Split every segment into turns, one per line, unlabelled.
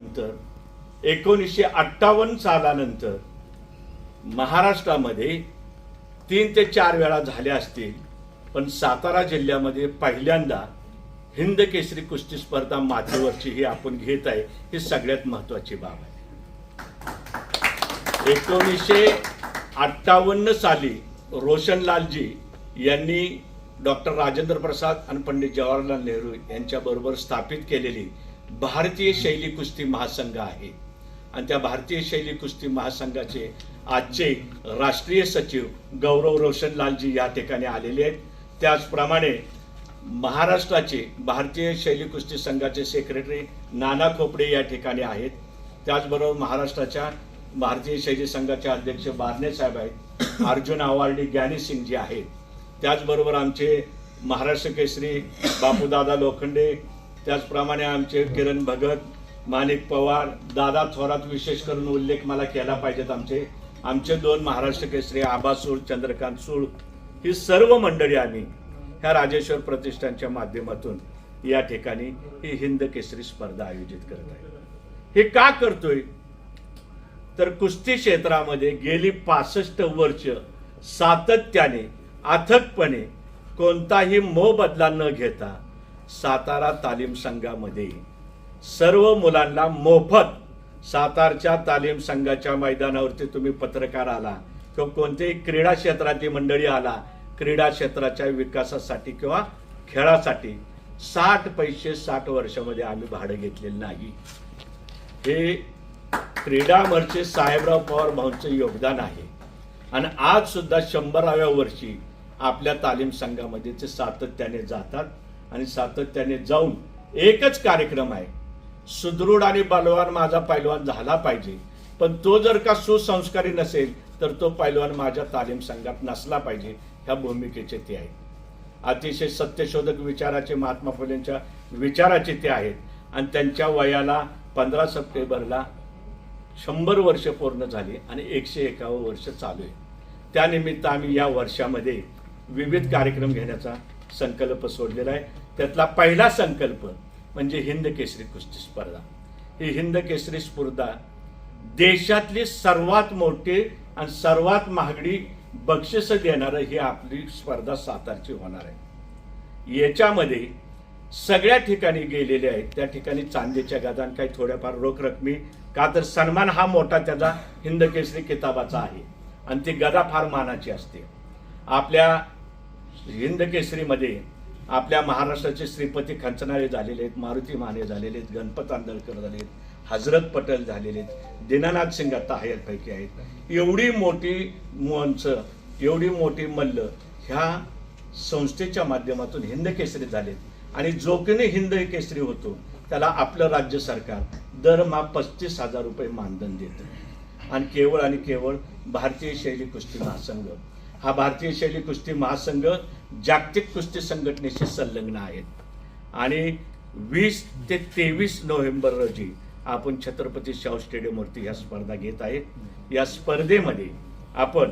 नंतर एकोणीसशे अठ्ठावन्न सालानंतर महाराष्ट्रामध्ये तीन ते चार वेळा झाल्या असतील पण सातारा जिल्ह्यामध्ये पहिल्यांदा हिंद केसरी कुस्ती स्पर्धा माथेवरची ही आपण घेत आहे ही सगळ्यात महत्वाची बाब आहे. एकोणीसशे अठ्ठावन्न साली रोशनलालजी यांनी डॉक्टर राजेंद्र प्रसाद आणि पंडित जवाहरलाल नेहरू यांच्याबरोबर स्थापित केलेली भारतीय शैली कुस्ती महासंघ आहे. आणि त्या भारतीय शैली कुस्ती महासंघाचे आजचे राष्ट्रीय सचिव गौरव रोशनलालजी या ठिकाणी आलेले आहेत. त्याचप्रमाणे महाराष्ट्राचे भारतीय शैली कुस्ती संघाचे सेक्रेटरी नाना खोपडे या ठिकाणी आहेत. त्याचबरोबर महाराष्ट्राच्या भारतीय शैली संघाचे अध्यक्ष बारणे साहेब आहेत. अर्जुन आवार्डी ज्ञानी सिंग जी आहेत. त्याचबरोबर आमचे महाराष्ट्र केसरी बापूदादा लोखंडे त्याचप्रमाणे आमचे किरण भगत माणिक पवार दादा थोरात विशेष करून उल्लेख मला केला पाहिजेत आमचे. आमचे दोन महाराष्ट्र केसरी आबा सूळ चंद्रकांत सूळ ही सर्व मंडळी आम्ही ह्या राजेश्वर प्रतिष्ठानच्या माध्यमातून या ठिकाणी ही हिंद केसरी स्पर्धा आयोजित करत आहे. हे का करतोय? तर कुस्ती क्षेत्रामध्ये गेली पासष्ट वर्ष सातत्याने अथकपणे कोणताही मोबदला न घेता सातारा तालीम संघामध्ये सर्व मुलांना मोफत सातारच्या तालीम संघाच्या मैदानावरती तुम्ही पत्रकार आला किंवा कोणतेही क्रीडा क्षेत्रातली मंडळी आला क्रीडा क्षेत्राच्या विकासासाठी किंवा खेळासाठी साठ पैसे साठ वर्षामध्ये आम्ही भाडं घेतलेलं नाही. हे क्रीडामरचे साहेबराव पवार भाऊंचं योगदान आहे. आणि आज सुद्धा शंभराव्या वर्षी आपल्या तालीम संघामध्ये ते सातत्याने जातात. आणि सातत्याने जाऊन एकच कार्यक्रम आहे. सुदृढ आणि बलवान माझा पैलवान झाला पाहिजे. पण तो जर का सुसंस्कारी नसेल तर तो पैलवान माझ्या तालीम संघात नसला पाहिजे ह्या भूमिकेचे ते आहेत अतिशय सत्यशोधक विचाराचे महात्मा फुलेंच्या विचाराचे ते आहेत. आणि त्यांच्या वयाला पंधरा सप्टेंबरला शंभर वर्ष पूर्ण झाली आणि एकशे एकावं वर्ष चालू आहे. त्यानिमित्त आम्ही या वर्षामध्ये विविध कार्यक्रम घेण्याचा संकल्प सोडलेला आहे. त्यातला पहिला संकल्प म्हणजे हिंद केसरी कुस्ती स्पर्धा. ही हिंद केसरी स्पर्धा देशातली सर्वात मोठी आणि सर्वात महागडी बक्षिसं देणारं ही आपली स्पर्धा सातारची होणार आहे. याच्यामध्ये सगळ्या ठिकाणी गेलेले आहेत. त्या ठिकाणी चांदीच्या गदान काही थोड्याफार रोख रकमी का तर सन्मान हा मोठा त्याचा हिंद केसरी किताबाचा आहे. आणि ती गदा फार मानाची असते. आपल्या हिंदकेसरीमध्ये आपल्या महाराष्ट्राचे श्रीपती खंचनाळे झालेले आहेत मारुती माने झालेले आहेत गणपत आंदळकर झाले आहेत हजरत पटेल झालेले आहेत दीनानाथ सिंग आता हयातपैकी आहेत. एवढी मोठी मंच एवढी मोठी मल्ल ह्या संस्थेच्या माध्यमातून हिंद केसरी झालेत. आणि जो कोणी हिंद केसरी होतो त्याला आपलं राज्य सरकार दरमहा पस्तीस हजार रुपये मानधन देतं. आणि केवळ आणि केवळ भारतीय शैली कुस्ती महासंघ हा भारतीय शैली कुस्ती महासंघ जागतिक कुस्ती संघटनेशी संलग्न आहेत आणि वीस ते तेवीस नोव्हेंबर रोजी आपण छत्रपती शाहू स्टेडियमवरती ह्या स्पर्धा घेत आहे. या स्पर्धेमध्ये आपण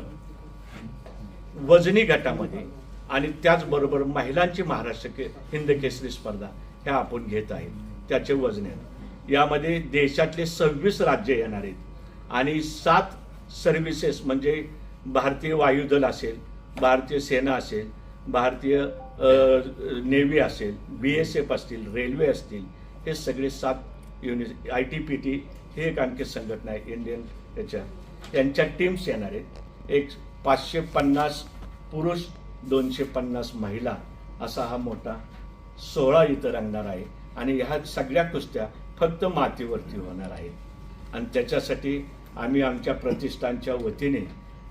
वजनी गटामध्ये आणि त्याचबरोबर महिलांची महाराष्ट्र के हिंद केसरी स्पर्धा ह्या आपण घेत आहे त्याचे वजने यामध्ये देशातले सव्वीस राज्य येणार आहेत. आणि सात सर्व्हिसेस म्हणजे भारतीय वायुदल असेल भारतीय सेना असेल भारतीय नेव्ही असेल बी एस एफ असतील रेल्वे असतील हे सगळे सात युनि आय टी पी टी हे एक आणखी संघटना आहे इंडियन याच्या. त्यांच्या टीम्स येणार आहेत. एक पाचशे पन्नास पुरुष दोनशे पन्नास महिला असा हा मोठा सोहळा इथं रंगणार आहे. आणि ह्या सगळ्या कुस्त्या फक्त मातीवरती होणार आहेत. आणि त्याच्यासाठी आम्ही आमच्या प्रतिष्ठानच्या वतीने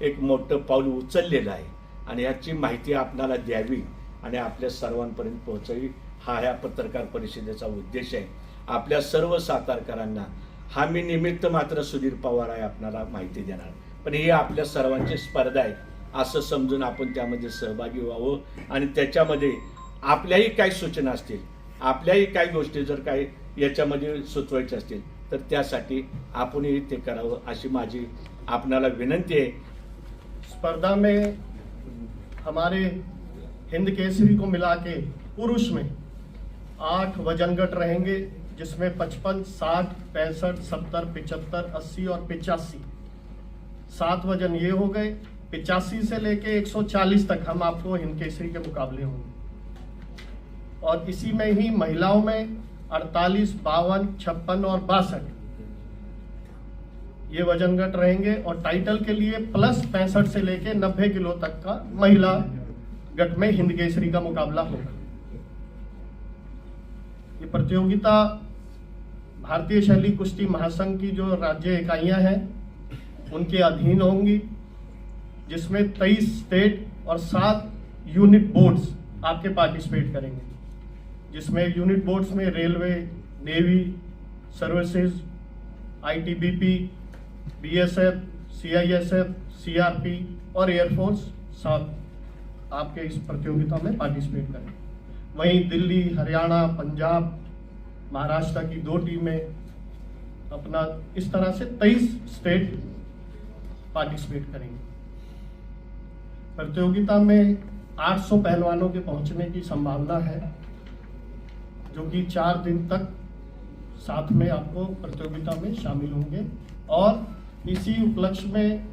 एक मोठं पाऊल उचललेलं आहे. आणि याची माहिती आपणाला द्यावी आणि आपल्या सर्वांपर्यंत पोहोचावी हा ह्या पत्रकार परिषदेचा उद्देश आहे. आपल्या सर्व सातारकरांना हा मी निमित्त मात्र सुधीर पवार आहे आपणाला माहिती देणार. पण ही आपल्या सर्वांची स्पर्धा आहे असं समजून आपण त्यामध्ये सहभागी व्हावं आणि त्याच्यामध्ये आपल्याही काही सूचना असतील आपल्याही काही गोष्टी जर काही याच्यामध्ये सुचवायच्या असतील तर त्यासाठी आपणही ते करावं अशी माझी आपणाला विनंती आहे.
स्पर्धा में हमारे हिंद केसरी को मिला के पुरुष में आठ वजनगट रहेंगे, जिसमें पचपन, साठ, पैंसठ, सत्तर, पिचहत्तर, अस्सी और पिचासी। सात वज़न ये हो गए, पिचासी से लेके 140 तक हम आपको हिंद केसरी के मुकाबले होंगे। और इसी में ही महिलाओं में 48 बावन, छप्पन और बासठ ये वजनगट रहेंगे और टाइटल के लिए प्लस पैंसठ से लेके 90 किलो तक का महिला गट में हिंद केसरी का मुकाबला होगा। ये प्रतियोगिता भारतीय शैली कुश्ती महासंघ की जो राज्य इकाइयाँ हैं, उनके अधीन होंगी, जिसमें तेईस स्टेट और सात यूनिट बोर्ड्स आपके पार्टिसिपेट करेंगे। जिसमें यूनिट बोर्ड्स में railway navy services ITBP BSF, CISF, CRP और एयरफोर्स सब आपके इस प्रतियोगिता में पार्टिसिपेट करें। वहीं दिल्ली, हरियाणा, पंजाब, महाराष्ट्र की दो टीमें अपना इस तरह से तेईस स्टेट पार्टिसिपेट करेंगे। प्रतियोगिता में 800 पहलवानों के पहुँचने की संभावना है, जो कि चार दिन तक साथ में आपको प्रतियोगिता में शामिल होंगे। और इसी उपलक्ष्य में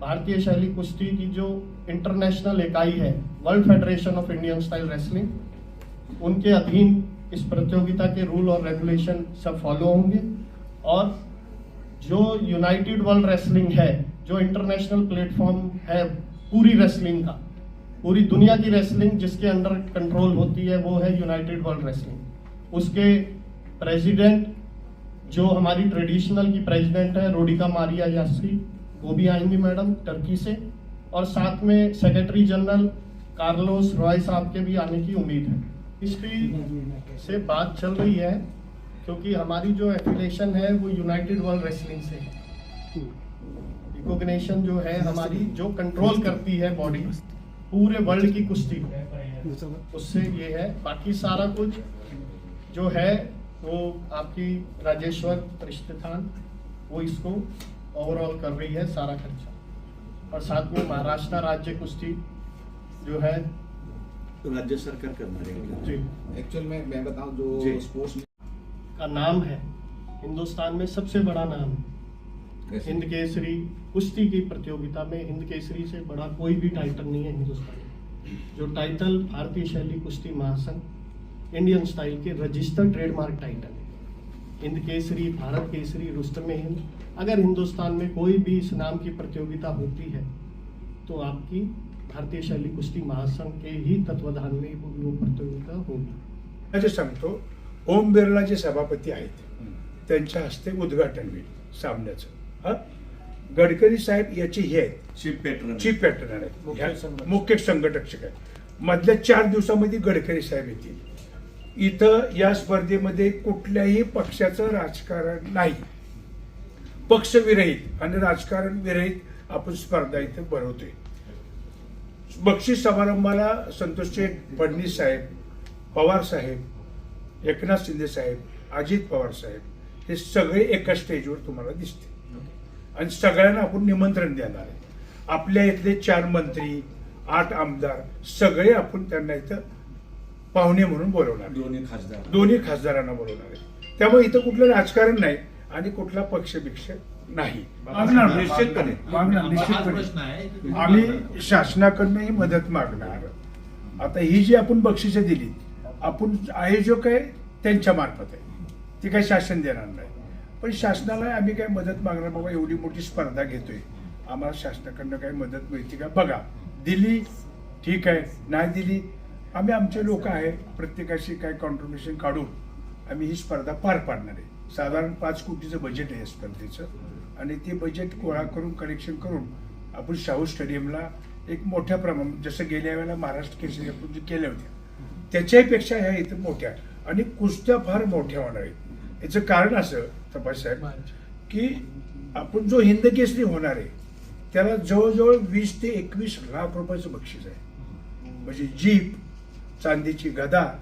भारतीय शैली कुश्ती की जो इंटरनेशनल इकाई है world federation of Indian style wrestling उनके अधीन इस प्रतियोगिता के रूल और रेगुलेशन सब फॉलो होंगे। और जो यूनाइटेड वर्ल्ड रेसलिंग है, जो इंटरनेशनल प्लेटफॉर्म है पूरी रेसलिंग का, पूरी दुनिया की रेसलिंग जिसके अंडर कंट्रोल होती है, वो है यूनाइटेड वर्ल्ड रेसलिंग उसके प्रेसिडेंट, जो हमारी ट्रेडिशनल की प्रेसिडेंट है, रोडिका मारिया यास्री वो भी आएँगी मैडम टर्की से। और साथ में सेक्रेटरी जनरल कार्लोस रॉय साहब के भी आने की उम्मीद है। हिस्ट्री से बात चल रही है, क्योंकि हमारी जो एफिलेशन है, वो यूनाइटेड वर्ल्ड रेसलिंग से है। जो है हमारी, जो कंट्रोल करती है बॉडी, पूरे वर्ल्ड की कुश्ती उससे ये है। बाकी सारा कुछ जो है वो आपकी राजेश्वर प्रतिष्ठान वो इसको ओवरऑल कर रही है सारा खर्चा। और साथ में महाराष्ट्र राज्य कुश्ती जो है तो
राज्य सरकार आहे
जी।
एक्चुअल में मैं बताऊँ जो स्पोर्ट्स
का नाम है हिंदुस्तान में सबसे बड़ा नाम। है हिंद केसरी कुश्ती की प्रतियोगिता में हिंद केसरी से बड़ा कोई भी टाइटल नहीं है हिंदुस्तान में। जो टाइटल भारतीय शैली कुश्ती महासंघ इंडियन स्टाइल के रजिस्टर्ड ट्रेडमार्क टाइटल है। हिंद केसरी भारत केसरी रुस्तम हिंद। अगर हिंदुस्तान में कोई भी इस नाम की प्रतियोगिता होती है तो आपकी भारतीय शैली कुश्ती महासंघ के ही तत्वाधान में वो प्रतियोगिता होगी।
जे सांगतो ओम बिर्ला जे सभापती आहेत त्यांच्या हस्ते उद्घाटन होईल सामन्याचं. हा? गडकरी साहेब याचे हे आहेत.
चीफ पेट्रन
चीफ पॅटर्न आहेत.
मुख्य
ह्या-
संघटक.
मुख्य संघटक आहेत. मधल्या चार दिवसामध्ये गडकरी साहेब येतील. इथं या स्पर्धेमध्ये कुठल्याही पक्षाचं राजकारण नाही. पक्षविरहित आणि राजकारण विरहित आपण स्पर्धा इथं भरवतोय. बक्षीस समारंभाला संतोष फडणीस साहेब पवार साहेब एकनाथ शिंदे साहेब अजित पवार साहेब हे सगळे एका स्टेजवर तुम्हाला दिसते आणि सगळ्यांना आपण निमंत्रण देणार आहे. आपल्या इथले चार मंत्री आठ आमदार सगळे आपण त्यांना इथं पाहुणे म्हणून बोलवणार.
दोन्ही खासदार.
दोन्ही खासदारांना बोलवणार आहे. त्यामुळे इथं कुठलं राजकारण नाही आणि कुठला पक्षभिक्ष नाही. मागणार निश्चितपणे मागणार आम्ही शासनाकडनंही मदत मागणार. आता ही जी आपण बक्षिसं दिली आपण आयोजक आहे त्यांच्या मार्फत आहे. ती काही शासन देणार नाही. पण शासनाला आम्ही काय मदत मागणार बाबा एवढी मोठी स्पर्धा घेतोय. आम्हाला शासनाकडनं काही मदत मिळते का? बघा दिली ठीक आहे. नाही दिली आम्ही आमचे लोक आहे प्रत्येकाशी काय कॉन्ट्रीब्युशन काढून आम्ही ही स्पर्धा पार पाडणार आहे. साधारण पाच कोटीचं बजेट आहे या स्पर्धेचं. आणि ते बजेट गोळा करून कलेक्शन करून आपण शाहू स्टेडियमला एक मोठ्या प्रमाणात जसं गेल्या वेळेला महाराष्ट्र केसरी आपण जे केल्या होत्या त्याच्याहीपेक्षा ह्या इथं मोठ्या आणि कुस्त्या फार मोठ्या होणार आहेत. याचं कारण असं तपास साहेब की आपण जो हिंद केसरी होणार आहे त्याला जवळजवळ वीस ते एकवीस लाख रुपयाचं बक्षीस आहे. म्हणजे जीप चांदीची गदा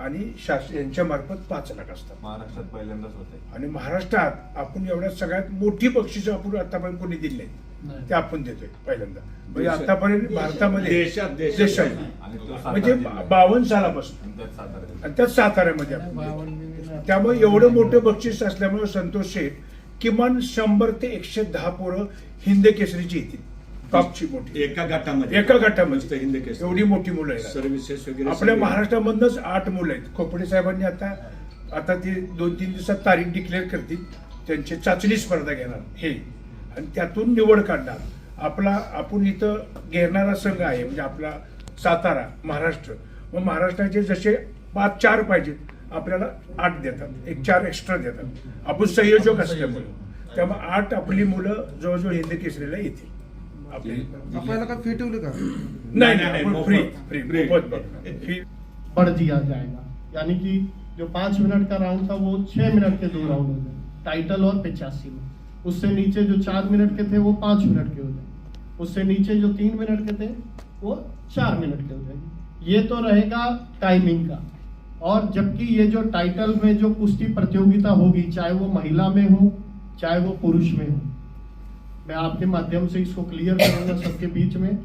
आणि शास यांच्या मार्फत पाच लाख असतात.
महाराष्ट्रात पहिल्यांदाच होते
आणि महाराष्ट्रात आपण एवढ्यात सगळ्यात मोठी बक्षिसं आपण आतापर्यंत कोणी दिली नाहीत. ते आपण देतोय पहिल्यांदा. म्हणजे. आतापर्यंत भारतामध्ये
देशात-
म्हणजे. बावन्न सालापासून.
आणि त्यात
साताऱ्यामध्ये आपण. त्यामुळे एवढं मोठं बक्षीस असल्यामुळे संतोष शेठ किमान शंभर ते एकशे दहा पोरं हिंद केसरीची येतील. टॉपची मोठी.
एका गटामध्ये.
एका गटामध्ये.
हिंद केसरी.
एवढी मोठी मुलं आहेत.
सर्व्हिसेस वगैरे
आपल्या. महाराष्ट्रामधनच आठ मुलं आहेत. खोपडे साहेबांनी आता आता ते दोन तीन दिवसात तारीख डिक्लेअर करतील. त्यांची चाचणी स्पर्धा घेणार. हे. आणि त्यातून निवड काढणार. आपला आपण इथं घेणारा संघ आहे म्हणजे आपला सातारा महाराष्ट्र. मग महाराष्ट्राचे जसे पाच चार पाहिजेत आपल्याला आठ देतात. एक चार एक्स्ट्रा देतात. आपण संयोजक असल्यामुळे. त्यामुळे आठ आपली मुलं जवळजवळ हिंद केसरीला येतील.
आपल्याला काय फ़ी ठेवली का
नाही
नाही,
नाही. Free free. मोफत
बढ़ दिया जाएगा। यानी कि जो पाँच मिनट का राउंड था वो छह मिनट के दो राउंड हो गए। टाइटल और पिचासी में। उससे नीचे जो चार मिनट के थे वो पाँच मिनट के हो गए। उससे नीचे जो तीन मिनट के थे वो चार मिनट के हो जाएँगे ये तो रहेगा टाइमिंग का। और जबकि ये जो टाइटल में जो कुश्ती प्रतियोगिता होगी चाहे वो महिला में हो चाहे वो पुरुष में हो मैं आपके माध्यम से इसको क्लियर करूँगा सबके बीच में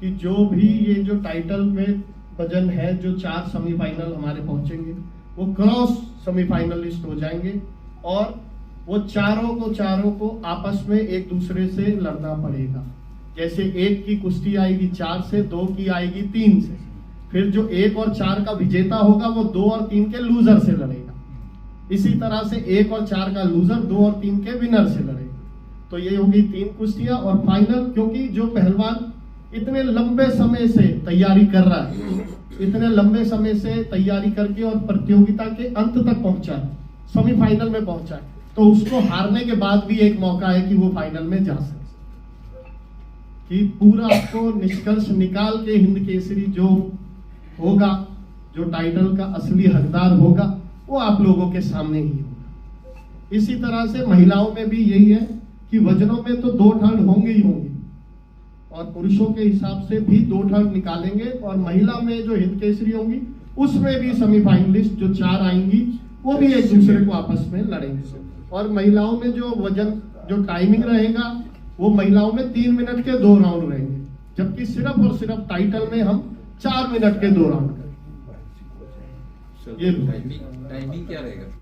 कि जो भी ये जो टाइटल में वज़न है, जो चार सेमीफाइनल हमारे पहुँचेंगे, वो क्रॉस सेमीफाइनलिस्ट हो जाएँगे और वो चारों को चारों को आपस में एक दूसरे से लड़ना पड़ेगा। जैसे एक की कुश्ती आएगी चार से, दो की आएगी तीन से। फिर जो एक और चार का विजेता होगा, वो दो और तीन के लूजर से लड़ेगा। इसी तरह से एक और चार का लूजर दो और तीन के विनर से लड़ेगा। तो ये होगी तीन कुश्तियाँ और फाइनल क्योंकि जो पहलवान इतने लंबे समय से तैयारी कर रहा है, इतने लंबे समय से तैयारी करके और प्रतियोगिता के अंत तक पहुँचा सेमीफाइनल में पहुँचा तो उसको हारने के बाद भी एक मौका है कि वो फाइनल में जा सके। कि पूरा आपको निष्कर्ष निकाल के हिंद केसरी जो होगा, जो टाइटल का असली हकदार होगा, वो आप लोगों के सामने ही होगा। इसी तरह से महिलाओं में भी यही है कि वजनों में तो दो ठंड होंगे ही होंगे। और पुरुषों के हिसाब से भी दो ठंड निकालेंगे और महिला में जो हिंद केसरी होंगी, उसमें भी सेमीफाइनलिस्ट जो चार आएँगी, वो भी एक दूसरे को आपस में लड़ेंगे। और महिलाओं में जो वज़न, जो टाइमिंग रहेगा, वो महिलाओं में तीन मिनट के दो राउंड रहेंगे। जबकि सिर्फ़ और सिर्फ़ टाइटल में हम चार मिनट के दो राउंड करेंगे। ये
टाइमिंग क्या रहेगा?